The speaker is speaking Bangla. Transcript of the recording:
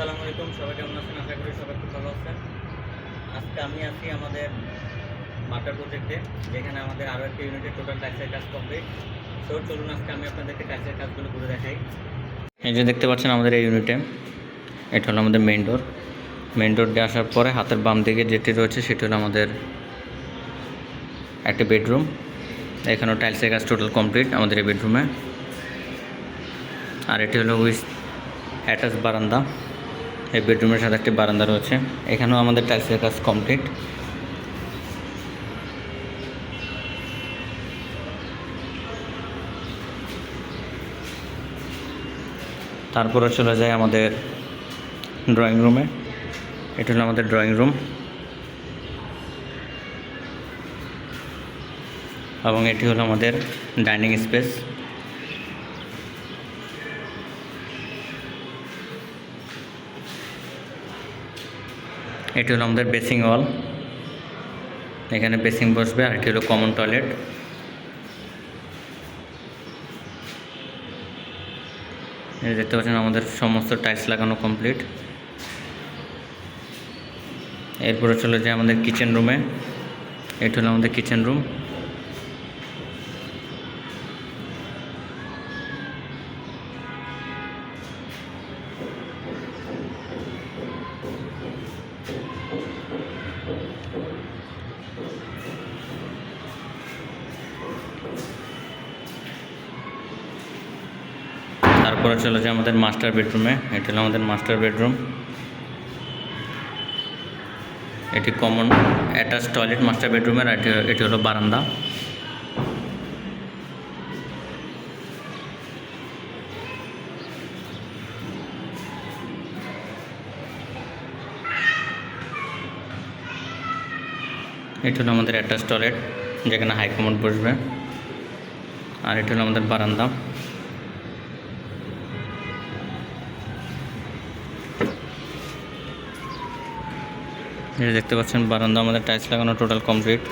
আসসালামু আলাইকুম, সবাই কেমন আছেন? আশা করি সবাই খুব ভালো আছেন। আজকে আমি আছি আমাদের মাটার প্রজেক্টে, যেখানে আমাদের আরও একটা ইউনিটের টোটাল টাইসের কাজ কমপ্লিট তো চলুন আজকে আমি আপনাদেরকে টাইসের কাজগুলো ঘুরে দেখাই। এই যে দেখতে পাচ্ছেন আমাদের এই ইউনিটে এটা হলো আমাদের মেইন ডোর মেইন ডোর দিয়ে আসার পরে হাতের বাম দিকে যেটি রয়েছে, সেটি হলো আমাদের একটা বেডরুম এখানেও টাইলসের কাজ টোটাল কমপ্লিট আমাদের এই বেডরুমে আর এটি হলো উইথ অ্যাটাচ বারান্দা। এই বেডরুমের সাথে একটি বারান্দা রয়েছে। এখানেও আমাদের টাইলসের কাজ কমপ্লিট তারপরে চলে যায় আমাদের ড্রয়িং রুমে এটা হলো আমাদের ড্রয়িং রুম এবং এটি হলো আমাদের ডাইনিং স্পেস এটি হলো আমাদের বেসিং ওয়াল। এখানে বেসিং বসবে আর এটি হলো কমন টয়লেট। দেখতে পাচ্ছেন আমাদের সমস্ত টাইলস লাগানো কমপ্লিট। এরপরে চলে যায় আমাদের কিচেন রুমে, এটি হলো আমাদের কিচেন রুম। তারপরে চলে যায় আমাদের মাস্টার বেডরুমে এটি হলো আমাদের মাস্টার বেডরুম এটি কমন অ্যাটাচ টয়লেট মাস্টার বেডরুমের এটি হলো বারান্দা। এটি হলো আমাদের অ্যাটাচ টয়লেট যেখানে হাই বসবে। আর এটি হলো আমাদের বারান্দা। যে দেখতে পাচ্ছেন বারান্দা আমাদের টাইলস লাগানো টোটাল কমপ্লিট